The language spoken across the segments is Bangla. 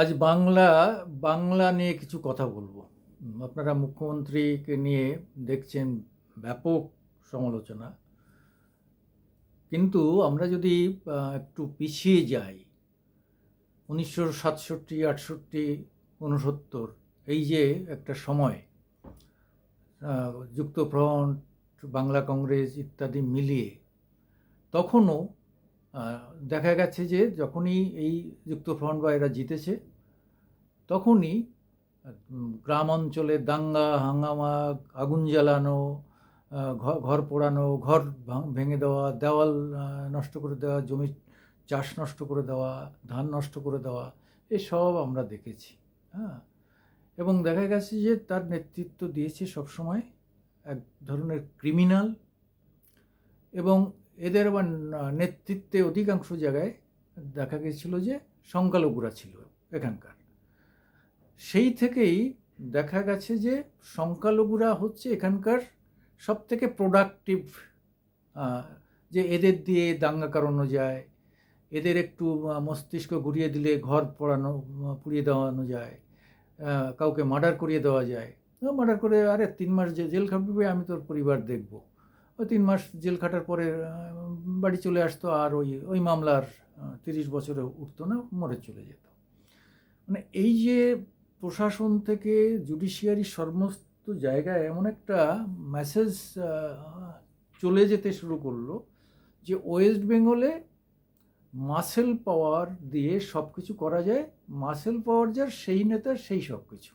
আজ বাংলা বাংলা নিয়ে কিছু কথা বলব। আপনারা মুখ্যমন্ত্রীকে নিয়ে দেখছেন ব্যাপক সমালোচনা। কিন্তু আমরা যদি একটু পিছিয়ে যাই, উনিশশো সাতষট্টি, আটষট্টি উনসত্তর এই যে একটা সময় যুক্তফ্রন্ট, বাংলা কংগ্রেস ইত্যাদি মিলিয়ে, তখনও দেখা গেছে যে যখনই এই যুক্তফ্রন্ট বা এরা জিতেছে, তখনই গ্রাম অঞ্চলে দাঙ্গা, হাঙ্গামা, আগুন জ্বালানো ঘর পোড়ানো, ঘর ভেঙে দেওয়া, দেওয়াল নষ্ট করে দেওয়া, জমি চাষ নষ্ট করে দেওয়া, ধান নষ্ট করে দেওয়া, এসব আমরা দেখেছি হ্যাঁ? এবং দেখা গেছে যে তার নেতৃত্ব দিয়েছে সবসময় এক ধরনের ক্রিমিনাল এবং এদের আবার নেতৃত্বে অধিকাংশ জায়গায় দেখা গেছিল যে সংখ্যালঘুরা ছিল এখানকার। সেই থেকেই দেখা গেছে যে সংখ্যালঘুরা হচ্ছে এখানকার সব থেকে প্রোডাক্টিভ যে এদের দিয়ে দাঙ্গা করানো যায়, এদের একটু মস্তিষ্ক ঘুরিয়ে দিলে ঘর পড়ানো, পুড়িয়ে দেওয়ানো যায় কাউকে মার্ডার করিয়ে দেওয়া যায়। মার্ডার করে আরে তিন মাস যে, জেল খাটবে, আমি তোর পরিবার দেখব। ওই তিন মাস জেল খাটার পরে বাড়ি চলে আসতো আর ওই ওই মামলার তিরিশ বছরে উঠতো না, মরে চলে যেত। মানে এই যে প্রশাসন থেকে জুডিশিয়ারি সমস্ত জায়গায় এমন একটা মেসেজ চলে যেতে শুরু করল যে ওয়েস্ট বেঙ্গলে মাসেল পাওয়ার দিয়ে সব কিছু করা যায় মাসেল পাওয়ার যার সেই নেতা, সেই সব কিছু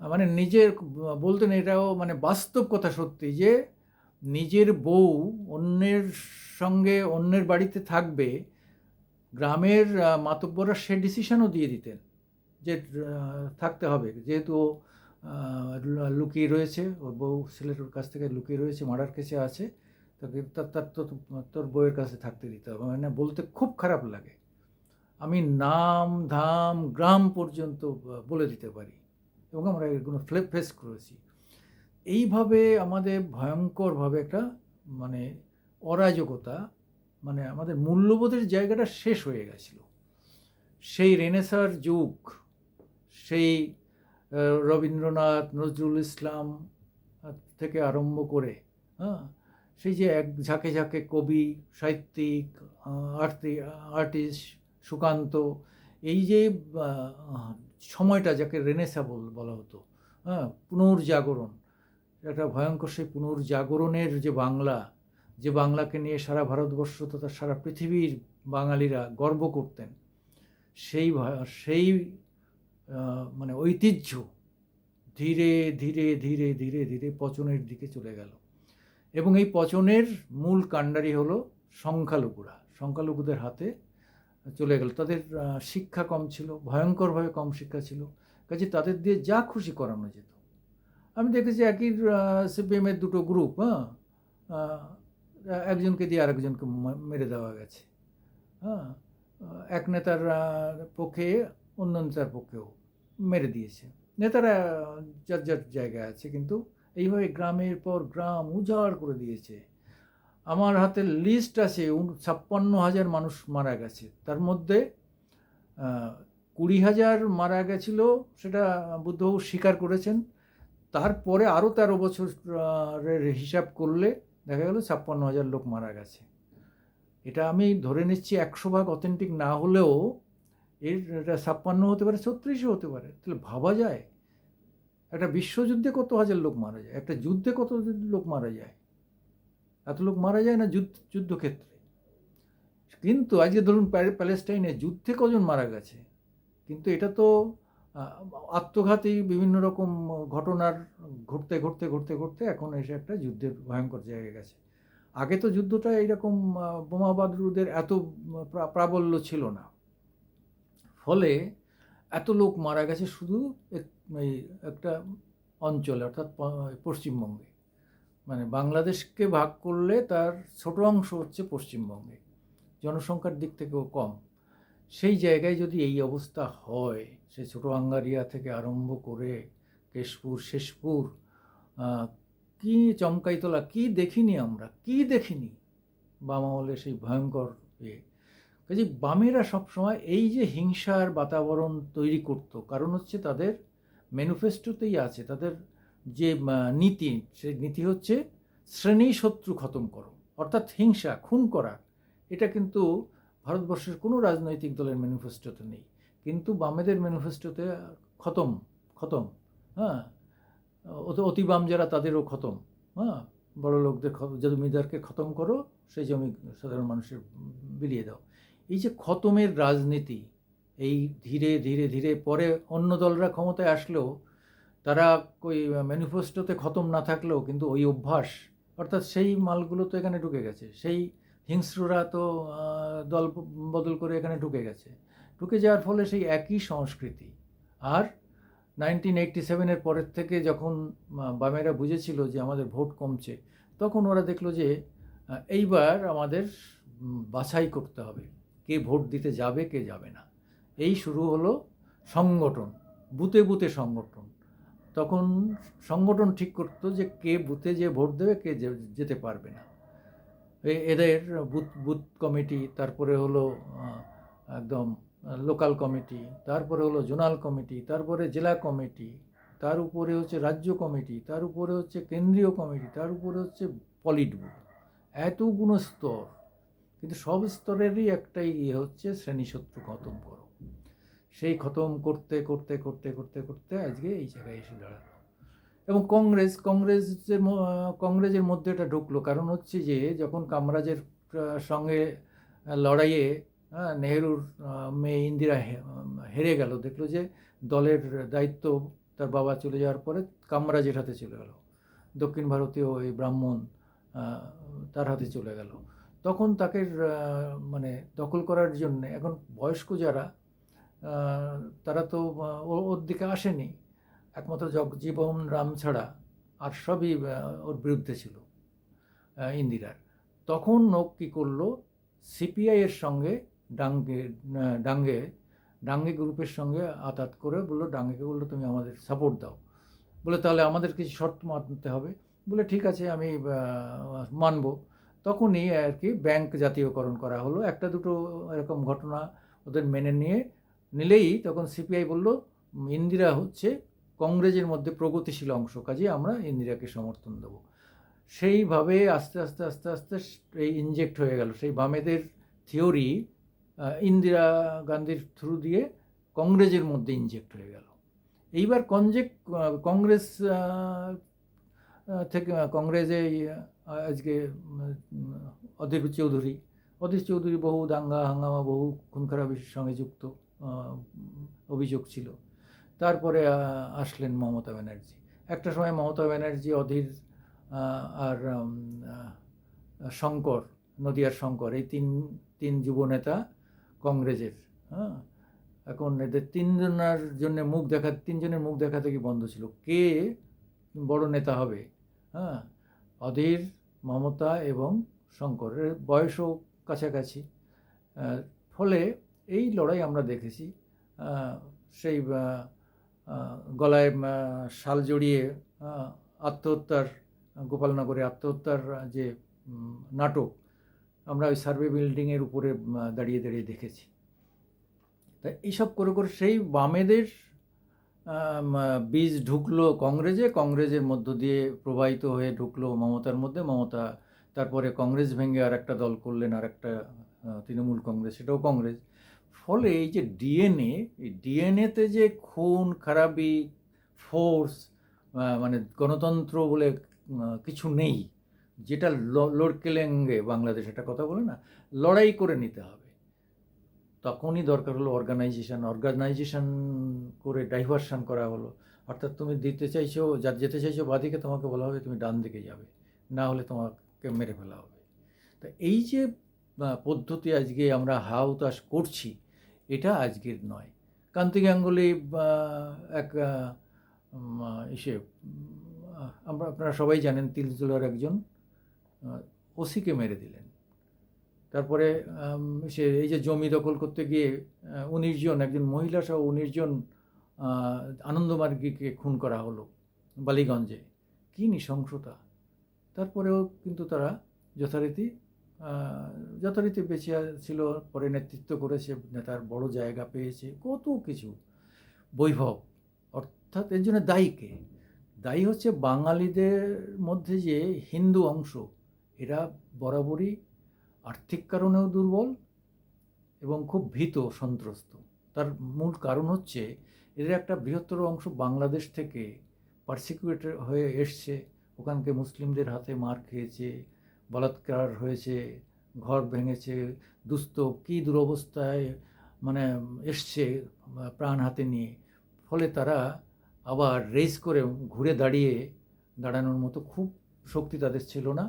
মানে নিজের বলতেন এটাও মানে বাস্তব কথা সত্যি যে নিজের বউ অন্যের সঙ্গে অন্যের বাড়িতে থাকবে গ্রামের আহ, মাতব্বররা সে ডিসিশনও দিয়ে দিতেন যে থাকতে হবে। যেহেতু লুকিয়ে রয়েছে ওর বউ ছেলেটার কাছ থেকে লুকিয়ে রয়েছে মার্ডার কেসে আছে তাকে তার তার তো তোর বউয়ের কাছে থাকতে দিতে হবে। মানে বলতে খুব খারাপ লাগে। আমি নাম ধাম গ্রাম পর্যন্ত বলে দিতে পারি। এবং আমরা এগুলো ফ্লেপ ফেস করেছি। এইভাবে আমাদের ভয়ঙ্করভাবে একটা মানে অরাজকতা মানে আমাদের মূল্যবোধের জায়গাটা শেষ হয়ে গেছিল। সেই রেনেসার যুগ, সেই রবীন্দ্রনাথ, নজরুল ইসলাম থেকে আরম্ভ করে হ্যাঁ সেই যে এক ঝাঁকে ঝাঁকে কবি, সাহিত্যিক আর্টিস্ট সুকান্ত, এই যে সময়টা যাকে রেনেসা বল- বলা হতো হ্যাঁ পুনর্জাগরণ। একটা ভয়ঙ্কর সেই পুনর্জাগরণের যে বাংলা, যে বাংলাকে নিয়ে সারা ভারতবর্ষ তথা সারা পৃথিবীর বাঙালিরা গর্ব করতেন, সেই সেই মানে ঐতিহ্য ধীরে ধীরে ধীরে ধীরে ধীরে পচনের দিকে চলে গেল। এবং এই পচনের মূল কাণ্ডারি হলো সংখ্যালঘুরা। সংখ্যালঘুদের হাতে চলে গেল। তাদের শিক্ষা কম ছিল, ভয়ঙ্করভাবে কম শিক্ষা ছিল। কাজে তাদের দিয়ে যা খুশি করানো যেত। আমি দেখেছি একই সিপিএমের দুটো গ্রুপ হ্যাঁ? একজনকে দিয়ে আরেকজনকে মেরে দেওয়া গেছে। হ্যাঁ? এক নেতার পক্ষে, অন্য নেতার পক্ষেও মেরে দিয়েছে। নেতারা যার যার জায়গায় আছে, কিন্তু এইভাবে গ্রামের পর গ্রাম উজাড় করে দিয়েছে। আমার হাতে লিস্ট আছে ছাপ্পান্ন হাজার মানুষ মারা গেছে। তার মধ্যে কুড়ি হাজার মারা গেছিল, সেটা বুদ্ধবাবু স্বীকার করেছেন। তারপরে আরও তেরো বছরের হিসাব করলে দেখা গেল ছাপ্পান্ন হাজার লোক মারা গেছে। এটা আমি ধরে নিচ্ছি একশো ভাগ অথেন্টিক না হলেও এর এটা ছাপ্পান্ন হতে পারে, ছত্রিশও হতে পারে। তাহলে ভাবা যায়, একটা বিশ্বযুদ্ধে কত হাজার লোক মারা যায়, একটা যুদ্ধে কত লোক মারা যায়? এত লোক মারা যায় না যুদ্ধ যুদ্ধক্ষেত্রে। কিন্তু আজকে ধরুন প্যালে- প্যালেস্টাইনে যুদ্ধে কজন মারা গেছে? কিন্তু এটা তো আত্মঘাতী বিভিন্ন রকম ঘটনার ঘটতে ঘটতে ঘটতে ঘটতে এখন এসে একটা যুদ্ধের ভয়ঙ্কর জায়গায় গেছে। আগে তো যুদ্ধটা এইরকম আহ, বোমা বাদরুদের এত প্রা- প্রাবল্য ছিল না। ফলে এত লোক মারা গেছে শুধু এই একটা অঞ্চলে অর্থাৎ পশ্চিমবঙ্গে। মানে বাংলাদেশকে ভাগ করলে তার ছোট অংশ হচ্ছে পশ্চিমবঙ্গে। জনসংখ্যার দিক থেকেও কম। সেই জায়গায় যদি এই অবস্থা হয়, সে ছোট আঙ্গারিয়া থেকে আরম্ভ করে কেশপুর, শেষপুর কি চমকাইতলা, কি দেখিনি আমরা, কি দেখিনি বাম আমলে সেই ভয়ঙ্কর ইয়ে কাজে বামেরা সবসময় এই যে হিংসার বাতাবরণ তৈরি করত, কারণ হচ্ছে তাদের ম্যানিফেস্টোতেই আছে, তাদের যে নীতি সেই নীতি হচ্ছে শ্রেণি শত্রু খতম করো, অর্থাৎ হিংসা, খুন করা। এটা কিন্তু ভারতবর্ষের কোনো রাজনৈতিক দলের ম্যানিফেস্টোতে নেই। কিন্তু বামেদের ম্যানিফেস্টোতে খতম খতম হ্যাঁ? অতি বাম যারা তাদেরও খতম হ্যাঁ? বড় লোকদের জমিদারকে খতম করো, সেই জমি সাধারণ মানুষের বিলিয়ে দাও। এই যে খতমের রাজনীতি, এই ধীরে ধীরে ধীরে পরে অন্য দলরা ক্ষমতায় আসলেও তারা ওই ম্যানিফেস্টোতে খতম না থাকলেও কিন্তু ওই অভ্যাস, অর্থাৎ সেই মালগুলো তো এখানে ঢুকে গেছে, সেই হিংস্ররা তো দল বদল করে এখানে ঢুকে গেছে। ঢুকে যাওয়ার ফলে সেই একই সংস্কৃতি। আর নাইনটিন এইটটি সেভেনের পরের থেকে যখন বামেরা বুঝেছিল যে আমাদের ভোট কমছে, তখন ওরা দেখল যে এইবার আমাদের বাছাই করতে হবে। কে ভোট দিতে যাবে, কে যাবে না। এই শুরু হলো সংগঠন, বুতে বুতে সংগঠন। তখন সংগঠন ঠিক করতো যে কে বুথে যে ভোট দেবে, কে যেতে পারবে না। এদের বুথ বুথ কমিটি, তারপরে হলো একদম লোকাল কমিটি, তারপরে হলো জোনাল কমিটি, তারপরে জেলা কমিটি, তার উপরে হচ্ছে রাজ্য কমিটি, তার উপরে হচ্ছে কেন্দ্রীয় কমিটি, তার উপরে হচ্ছে পলিট ব্যুরো এতগুলো স্তর, কিন্তু সব স্তরেরই একটাই ইয়ে হচ্ছে শ্রেণীশত্রু খতম করো। সেই খতম করতে করতে করতে করতে করতে আজকে এই জায়গায় এসে দাঁড়াল। এবং কংগ্রেস, কংগ্রেসের কংগ্রেসের মধ্যে এটা ঢুকলো। কারণ হচ্ছে যে, যখন কামরাজের সঙ্গে লড়াইয়ে নেহেরুর মেয়ে ইন্দিরা হেরে গেল, দেখল যে দলের দায়িত্ব তার বাবা চলে যাওয়ার পরে কামরাজের হাতে চলে গেল। দক্ষিণ ভারতীয় ওই ব্রাহ্মণ তার হাতে চলে গেল। তখন তাকে মানে দখল করার জন্য, এখন বয়স্ক যারা তারা তো ওর দিকে আসেনি। একমাত্র জগজীবন রাম ছাড়া আর সবই ওর বিরুদ্ধে ছিল ইন্দিরার। তখন ও কী করল? সিপিআইয়ের সঙ্গে ডাঙ্গে ডাঙ্গে ডাঙ্গে গ্রুপের সঙ্গে আতাত করে বলল, ডাঙ্গেকে বলল, তুমি আমাদের সাপোর্ট দাও। বলে, তাহলে আমাদের কিছু শর্ত মানতে হবে। বলে, ঠিক আছে, আমি মানব। তখনই আর কি ব্যাংক জাতীয়করণ করা হলো। একটা দুটো এরকম ঘটনা ওদের মেনে নিয়ে নিলেই তখন সিপিআই বলল, ইন্দিরা হচ্ছে কংগ্রেসের মধ্যে প্রগতিশীল অংশ, কাজে আমরা ইন্দিরাকে সমর্থন দেব। সেইভাবে আস্তে আস্তে আস্তে আস্তে এই ইনজেক্ট হয়ে গেল। সেই বামেদের থিওরি ইন্দিরা গান্ধীর থ্রু দিয়ে কংগ্রেসের মধ্যে ইনজেক্ট হয়ে গেল। এইবার কনজেক্ট কংগ্রেস থেকে কংগ্রেসে আজকে অধীর চৌধুরী অধীর চৌধুরী বহু দাঙ্গা, হাঙ্গামা, বহু খুন খারাপের সঙ্গে যুক্ত। অভিযোগ ছিল। তারপরে আসলেন মমতা ব্যানার্জি। একটা সময় মমতা ব্যানার্জি, অধীর আর শঙ্কর, নদিয়ার শঙ্কর, এই তিন তিন যুবনেতা কংগ্রেসের হ্যাঁ? এখন এদের তিনজনের জন্য মুখ দেখা, তিনজনের মুখ দেখা থেকে বন্ধ ছিল। কে বড় নেতা হবে হ্যাঁ? অধীর, মমতা এবং শঙ্করের বয়সও কাছাকাছি। ফলে এই লড়াই আমরা দেখেছি সেই গলায় শাল জড়িয়ে আত্মহত্যার, গোপালনগরে আত্মহত্যার যে নাটক, আমরা ওই সার্ভে বিল্ডিংয়ের উপরে দাঁড়িয়ে দাঁড়িয়ে দেখেছি। তা এইসব করে করে সেই বামেদের বীজ ঢুকলো কংগ্রেসে, কংগ্রেসের মধ্য দিয়ে প্রবাহিত হয়ে ঢুকলো মমতার মধ্যে, মমতা তারপরে কংগ্রেস ভেঙে আর একটা দল করলেন আর একটা তৃণমূল কংগ্রেস, সেটাও কংগ্রেস। ফলে এই যে ডিএনএ এই ডিএনএতে যে খুন, খারাপি ফোর্স মানে গণতন্ত্র বলে কিছু নেই, যেটা ল- লড়কেলেঙ্গে বাংলাদেশ, একটা কথা বলে না, লড়াই করে নিতে হবে। তখনই দরকার হলো অর্গানাইজেশান অর্গানাইজেশান করে ডাইভারশন করা হলো। অর্থাৎ তুমি দিতে চাইছো যা যেতে চাইছো বাদিকে, তোমাকে বলা হবে তুমি ডান দিকে যাবে। না হলে তোমাকে মেরে ফেলা হবে। তা এই যে পদ্ধতি আজকে আমরা হাউতাস করছি এটা আজকের নয়। কান্তি গাঙ্গুলি এক ইসে আমরা, আপনারা সবাই জানেন তিলজুলার একজন ওসিকে মেরে দিলেন। তারপরে সে, এই যে জমি দখল করতে গিয়ে উনিশ জন, একজন মহিলা সহ উনিশ জন আনন্দমার্গীকে খুন করা হলো বালিগঞ্জে। কী নৃশংসতা। তারপরেও কিন্তু তারা যথারীতি যথারীতি বেঁচে ছিল, পরে নেতৃত্ব করেছে নেতার বড় জায়গা পেয়েছে, কত কিছু। বৈভব, অর্থাৎ এর জন্য দায়ী কে? দায়ী হচ্ছে বাঙালিদের মধ্যে যে হিন্দু অংশ, এরা বরাবরই আর্থিক কারণেও দুর্বল এবং খুব ভীত সন্ত্রস্ত। তার মূল কারণ হচ্ছে, এদের একটা বৃহত্তর অংশ বাংলাদেশ থেকে পার্সিকিউটেড হয়ে এসছে, ওখানকে মুসলিমদের হাতে মার খেয়েছে বলাৎকার হয়েছে, ঘর ভেঙেছে, দুস্থ কী দুরবস্থায় মানে এসছে প্রাণ হাতে নিয়ে। ফলে তারা আবার রেস করে ঘুরে দাঁড়িয়ে দাঁড়ানোর মতো খুব শক্তি তাদের ছিল না।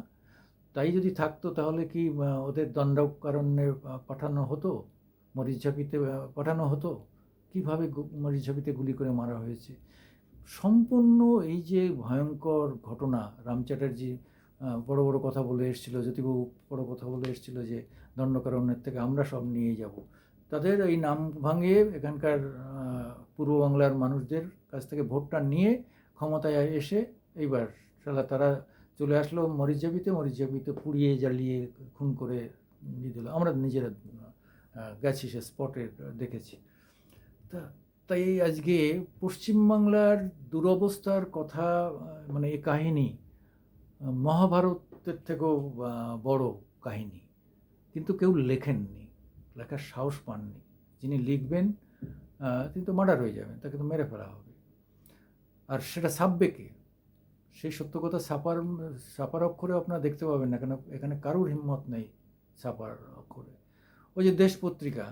তাই যদি থাকতো তাহলে কি ওদের দণ্ডকারণ্যে পাঠানো হতো? মরিচঝাপিতে পাঠানো হতো? কীভাবে মরিচঝাপিতে গুলি করে মারা হয়েছে? সম্পূর্ণ এই যে ভয়ঙ্কর ঘটনা, রাম চ্যাটার্জি বড় বড় কথা বলে এসেছিল, জ্যোতিবাবু বড় কথা বলে এসেছিল যে দণ্ডকারণ্যের থেকে আমরা সব নিয়ে যাব। তাদের এই নাম ভাঙিয়ে এখানকার পূর্ব বাংলার মানুষদের কাছ থেকে ভোটটা নিয়ে ক্ষমতায় এসে এইবার সালা তারা চলে আসলো মরিচজাবিতে মরিচজাবিতে পুড়িয়ে জ্বালিয়ে খুন করে দিয়ে দিল। আমরা নিজেরা গেছি সে স্পটে দেখেছি। তা, তাই আজকে পশ্চিমবাংলার দুরবস্থার কথা মানে এই কাহিনী মহাভারতের থেকেও বড় কাহিনী। কিন্তু কেউ লেখেননি, লেখার সাহস পাননি। যিনি লিখবেন তিনি তো মার্ডার হয়ে যাবেন, তাকে তো মেরে ফেলা হবে। আর সেটা ছাপবে কে? সেই সত্য কথা ছাপার ছাপার অক্ষরে আপনারা দেখতে পাবেন না, কেন এখানে কারোর হিম্মত নেই ছাপার অক্ষরে। ওই যে দেশ পত্রিকা,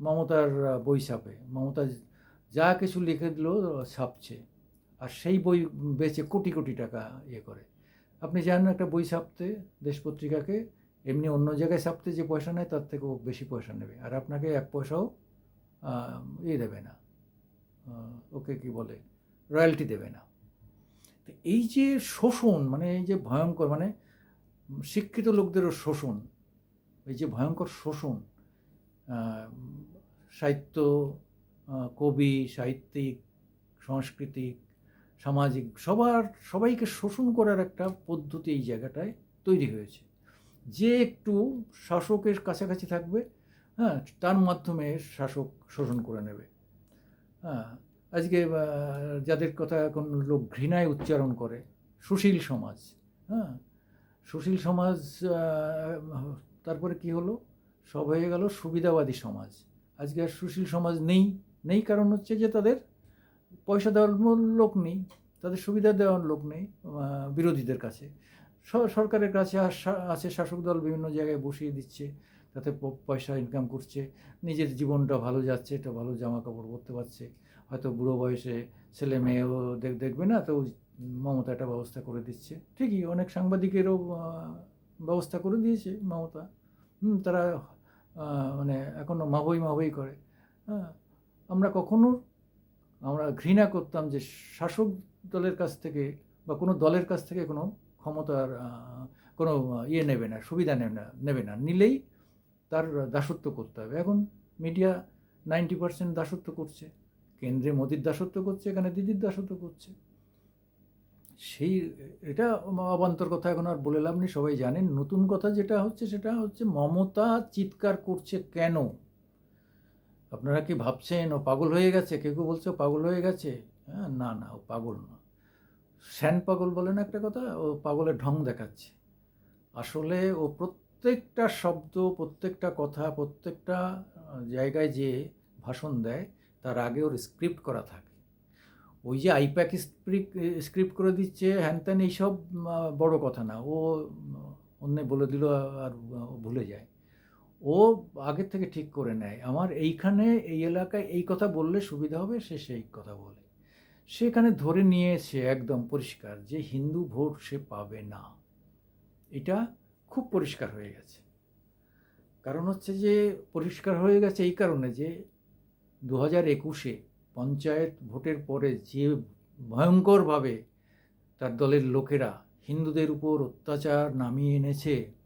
মমতার বই ছাপে। মমতা যা কিছু লিখে দিল, ছাপছে। আর সেই বই বেচে কোটি কোটি টাকা ইয়ে করে। আপনি জানেন একটা বই ছাপতে, দেশ পত্রিকাকে, এমনি অন্য জায়গায় ছাপতে যে পয়সা নেয় তার থেকেও বেশি পয়সা নেবে। আর আপনাকে এক পয়সাও ইয়ে দেবে না। ওকে কি বলে? রয়্যালটি দেবে না। তো এই যে শোষণ মানে এই যে ভয়ঙ্কর মানে শিক্ষিত লোকদেরও শোষণ, এই যে ভয়ঙ্কর শোষণ সাহিত্য কবি, সাহিত্যিক, সাংস্কৃতিক সামাজিক, সবার, সবাইকে শোষণ করার একটা পদ্ধতি এই জায়গাটায় তৈরি হয়েছে। যে একটু শাসকের কাছাকাছি থাকবে হ্যাঁ তার মাধ্যমে শাসক শোষণ করে নেবে। হ্যাঁ আজকে যাদের কথা এখন লোক ঘৃণায় উচ্চারণ করে, সুশীল সমাজ হ্যাঁ সুশীল সমাজ তারপরে কি হলো? সব হয়ে গেল সুবিধাবাদী সমাজ। আজকে আর সুশীল সমাজ নেই নেই কারণ হচ্ছে যে তাদের পয়সা দেওয়ার লোক নেই, তাদের সুবিধা দেওয়ার লোক নেই বিরোধীদের কাছে। সরকারের কাছে আছে শাসক দল বিভিন্ন জায়গায় বসিয়ে দিচ্ছে, তাতে পয়সা ইনকাম করছে, নিজের জীবনটা ভালো যাচ্ছে, একটা ভালো জামা কাপড় পরতে পারছে। হয়তো বুড়ো বয়সে ছেলে মেয়েও দেখ, দেখবে না, তো মমতা একটা ব্যবস্থা করে দিচ্ছে। ঠিকই, অনেক সাংবাদিকেরও ব্যবস্থা করে দিয়েছে মমতা। হুম, তারা মানে এখনও মাহই মাহই করে। হ্যাঁ আমরা কখনো আমরা ঘৃণা করতাম যে শাসক দলের কাছ থেকে বা কোনো দলের কাছ থেকে কোনো ক্ষমতার কোনো ইয়ে নেবে না, সুবিধা নেবে না নেবে না। নিলেই তার দাসত্ব করতে হবে। এখন মিডিয়া নাইনটি পার্সেন্ট দাসত্ব করছে, কেন্দ্রে মোদির দাসত্ব করছে, এখানে দিদির দাসত্ব করছে। সেই, এটা অবান্তর কথা এখন আর বলে লাভ নেই, সবাই জানেন। নতুন কথা যেটা হচ্ছে সেটা হচ্ছে মমতা চিৎকার করছে কেন? আপনারা কি ভাবছেন ও পাগল হয়ে গেছে? কেউ কেউ বলছে পাগল হয়ে গেছে। হ্যাঁ না না, ও পাগল না শ্যান পাগল বলে না একটা কথা? ও পাগলের ঢং দেখাচ্ছে। আসলে ও প্রত্যেকটা শব্দ, প্রত্যেকটা কথা, প্রত্যেকটা জায়গায় যে ভাষণ দেয়, তার আগে ওর স্ক্রিপ্ট করা থাকে। ওই যে আইপ্যাক স্ক্রিপ্ট করে দিচ্ছে, হ্যান ত্যান, এইসব বড় কথা না। ও অন্যে বলে দিল আর ভুলে যায়। ও আগের থেকে ঠিক করে নেয়। আমার এইখানে এই এলাকায় এই কথা বললে সুবিধা হবে, সে সেই কথা বলে। সেখানে ধরে নিয়েছে একদম পরিষ্কার যে হিন্দু ভোট সে পাবে না। এটা খুব পরিষ্কার হয়ে গেছে। কারণ হচ্ছে যে পরিষ্কার হয়ে গেছে এই কারণে যে দু হাজার একুশে পঞ্চায়েত ভোটের পরে যে ভয়ঙ্করভাবে তার দলের লোকেরা হিন্দুদের উপর অত্যাচার নামিয়ে এনেছে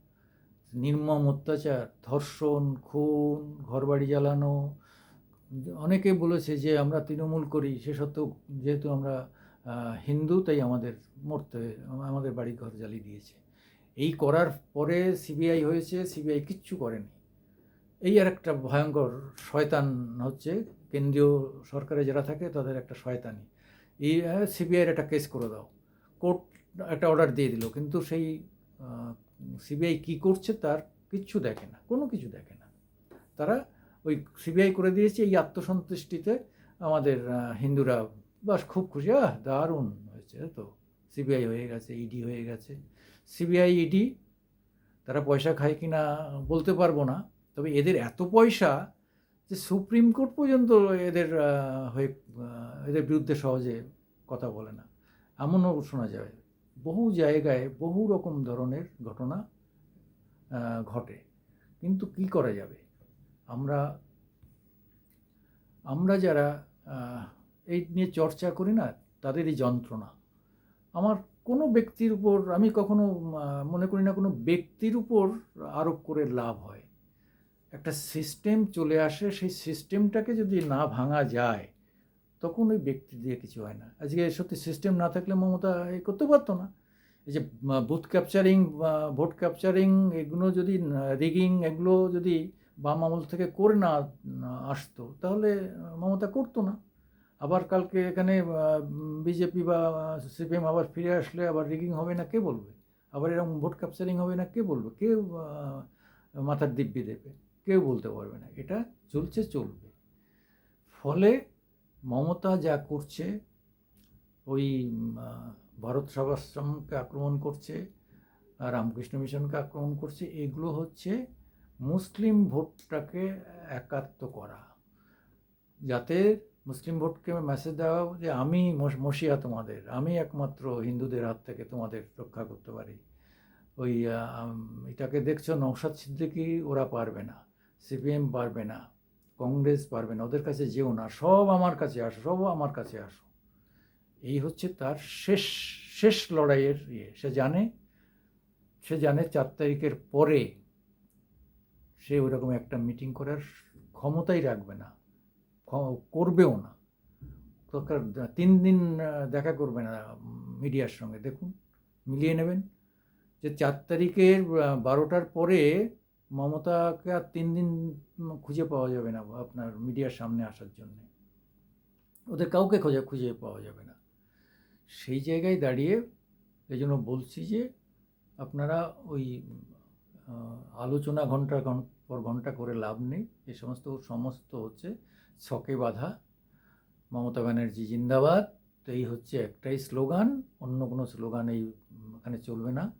নির্মম অত্যাচার, ধর্ষণ, খুন, ঘরবাড়ি জ্বালানো, অনেকে বলেছে যে আমরা তৃণমূল করি, সে সত্ত্বেও যেহেতু আমরা হিন্দু, তাই আমাদের মরতে, আমাদের বাড়ি ঘর জ্বালিয়ে দিয়েছে। এই করার পরে সিবিআই হয়েছে, সিবিআই কিচ্ছু করেনি। এই আর একটা ভয়ঙ্কর শয়তান হচ্ছে, কেন্দ্রীয় সরকারে যারা থাকে তাদের একটা শয়তানি। এই সিবিআইয়ের একটা কেস করে দাও। কোর্ট একটা অর্ডার দিয়ে দিল, কিন্তু সেই সিবিআই কি করছে তার কিচ্ছু দেখে না, কোনো কিছু দেখে না। তারা ওই সিবিআই করে দিয়েছে এই আত্মসন্তুষ্টিতে আমাদের হিন্দুরা বাস খুব খুশি, আহ, দারুণ হয়েছে তো। সিবিআই হয়ে গেছে ইডি হয়ে গেছে। সিবিআই ইডি তারা পয়সা খায় কি না বলতে পারব না, তবে এদের এত পয়সা যে সুপ্রিম কোর্ট পর্যন্ত এদের হয়ে এদের বিরুদ্ধে সহজে কথা বলে না। এমনও শোনা যায়। বহু জায়গায় বহু রকম ধরনের ঘটনা ঘটে। কিন্তু কি করা যাবে? আমরা আমরা যারা এই নিয়ে চর্চা করি না তাদেরই যন্ত্রণা। আমার কোনো ব্যক্তির উপর, আমি কখনো মনে করি না কোনো ব্যক্তির উপর আরোপ করে লাভ হয়। একটা সিস্টেম চলে আসে, সেই সিস্টেমটাকে যদি না ভাঙা যায় তখন ওই ব্যক্তি দিয়ে কিছু হয় না। আজকে সত্যি সিস্টেম না থাকলে মমতা এ করতে পারতো না। এই যে বুথ ক্যাপচারিং ভোট ক্যাপচারিং এগুলো যদি রিগিং এগুলো যদি বাম আমল থেকে করে না আসতো তাহলে মমতা করতো না। আবার কালকে এখানে বিজেপি বা সিপিএম আবার ফিরে আসলে আবার রিগিং হবে না কে বলবে? আবার এরকম ভোট ক্যাপচারিং হবে না কে বলবে? কে আহ, মাথার দিব্যি দেবে। কেউ বলতে পারবে না। এটা চলছে চলবে। ফলে মমতা যা করছে, ওই ভারত সেবাশ্রমকে আক্রমণ করছে, রামকৃষ্ণ মিশনকে আক্রমণ করছে, এগুলো হচ্ছে মুসলিম ভোটটাকে একাত্ম করা। যাতে মুসলিম ভোটকে মেসেজ দেওয়া যে, আমি মসিয়া তোমাদের, আমি একমাত্র হিন্দুদের হাত থেকে তোমাদের রক্ষা করতে পারি। ওই এটাকে দেখছ নৌসাদ সিদ্দিকি, ওরা পারবে না, সিপিএম পারবে না। কংগ্রেস পারবে না, ওদের কাছে যেও না, সব আমার কাছে আসো, সব আমার কাছে আসো। এই হচ্ছে তার শেষ শেষ লড়াইয়ের ইয়ে। সে জানে সে জানে চার তারিখের পরে সে ওরকম একটা মিটিং করার ক্ষমতাই রাখবে না করবেও না। দরকার তিন দিন দেখা করবে না মিডিয়ার সঙ্গে। দেখুন, মিলিয়ে নেবেন যে চার তারিখের বারোটার পরে মমতাকে আর তিন দিন খুঁজে পাওয়া যাবে না আপনার মিডিয়ার সামনে আসার জন্য। ওদের কাউকে খোঁজে, খুঁজে পাওয়া যাবে না। সেই জায়গায় দাঁড়িয়ে এই জন্য বলছি যে, আপনারা ওই আলোচনা ঘণ্টা ঘন- পর ঘণ্টা করে লাভ নেই। এ সমস্ত সমস্ত হচ্ছে ছকে বাঁধা। মমতা ব্যানার্জি জিন্দাবাদ। এই হচ্ছে একটাই স্লোগান। অন্য কোনো স্লোগান এই, এখানে চলবে না।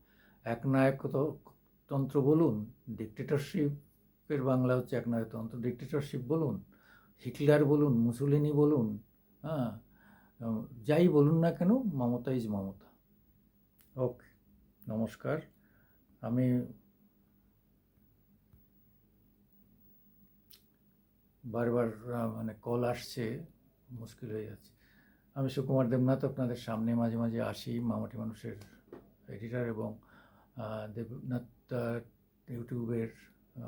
একনায়কতন্ত্র বলুন ডিক্টেটরশিপের বাংলা হচ্ছে এক নয় তন্ত্র ডিক্টেটরশিপ বলুন, হিটলার বলুন, মুসুলিনি বলুন হ্যাঁ যাই বলুন না কেন, মমতা ইজ মমতা। ওকে নমস্কার। আমি বারবার মানে কল আসছে, মুশকিল হয়ে যাচ্ছে। আমি সুকুমার দেবনাথ, আপনাদের সামনে মাঝে মাঝে আসি, মামাটি মানুষের এডিটার এবং দেবনাথ আহ, ইউটিউবের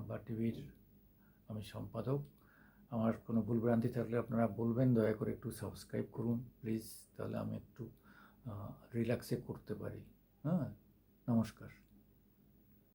বা টিভির আমি সম্পাদক। আমার কোনো ভুলভ্রান্তি থাকলে আপনারা বলবেন দয়া করে একটু সাবস্ক্রাইব করুন প্লিজ। তাহলে আমি একটু রিল্যাক্সে করতে পারি। হ্যাঁ নমস্কার।